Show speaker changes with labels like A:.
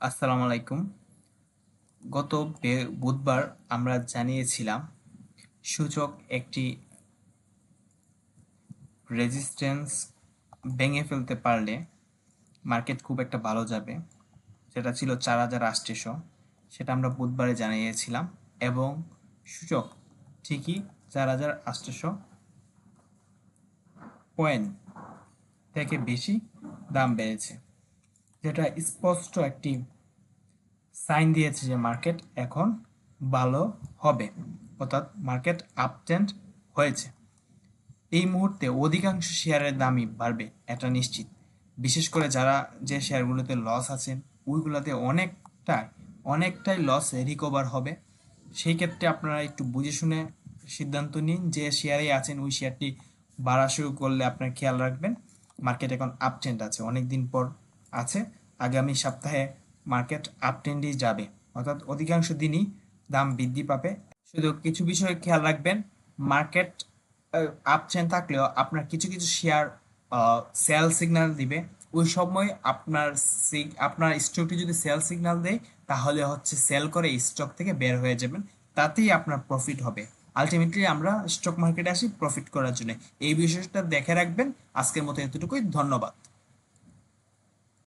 A: আসসালামু আলাইকুম। গত বুধবার আমরা জানিয়েছিলাম, সূচক একটি রেজিস্ট্যান্স ভেঙে ফেলতে পারলে মার্কেট খুব একটা ভালো যাবে। সেটা ছিল চার হাজার আটশোশো সেটা আমরা বুধবারে জানিয়েছিলাম এবং সূচক ঠিকই চার হাজার আটশোশো পয়েন্ট থেকে বেশি দাম বেড়েছে। যেটা স্পষ্ট একটি সাইন দিয়েছে যে মার্কেট এখন ভালো হবে, অর্থাৎ মার্কেট আপট্রেন্ড হয়েছে। এই মুহূর্তে অধিকাংশ শেয়ারের দামই বাড়বে, এটা নিশ্চিত। বিশেষ করে যারা যে শেয়ারগুলোতে লস আছেন, ওইগুলোতে অনেকটাই অনেকটাই লস রিকভার হবে। সেই ক্ষেত্রে আপনারা একটু বুঝে শুনে সিদ্ধান্ত নিন যে শেয়ারে আছেন, ওই শেয়ারটি বাড়া শুরু করলে আপনার খেয়াল রাখবেন, মার্কেট এখন আপট্রেন্ড আছে। অনেক দিন পর আছে। আগামী সপ্তাহে মার্কেট আপট্রেন্ডেই যাবে। অর্থাৎ অধিকাংশ দিনই দাম বৃদ্ধি পাবে। শুধু কিছু বিষয়ে খেয়াল রাখবেন, মার্কেট আপট্রেন্ড থাকলেও আপনার কিছু কিছু শেয়ার সেল সিগন্যাল দিবে। ওই সময় আপনার আপনার স্টকটি যদি সেল সিগন্যাল দেয়, তাহলে হচ্ছে সেল করে স্টক থেকে বের হয়ে যাবেন। তাতেই আপনার প্রফিট হবে। আলটিমেটলি আমরা স্টক মার্কেটে আসি প্রফিট করার জন্য। এই বিষয়টা দেখে রাখবেন। আজকের মতো এতটুকুই। ধন্যবাদ।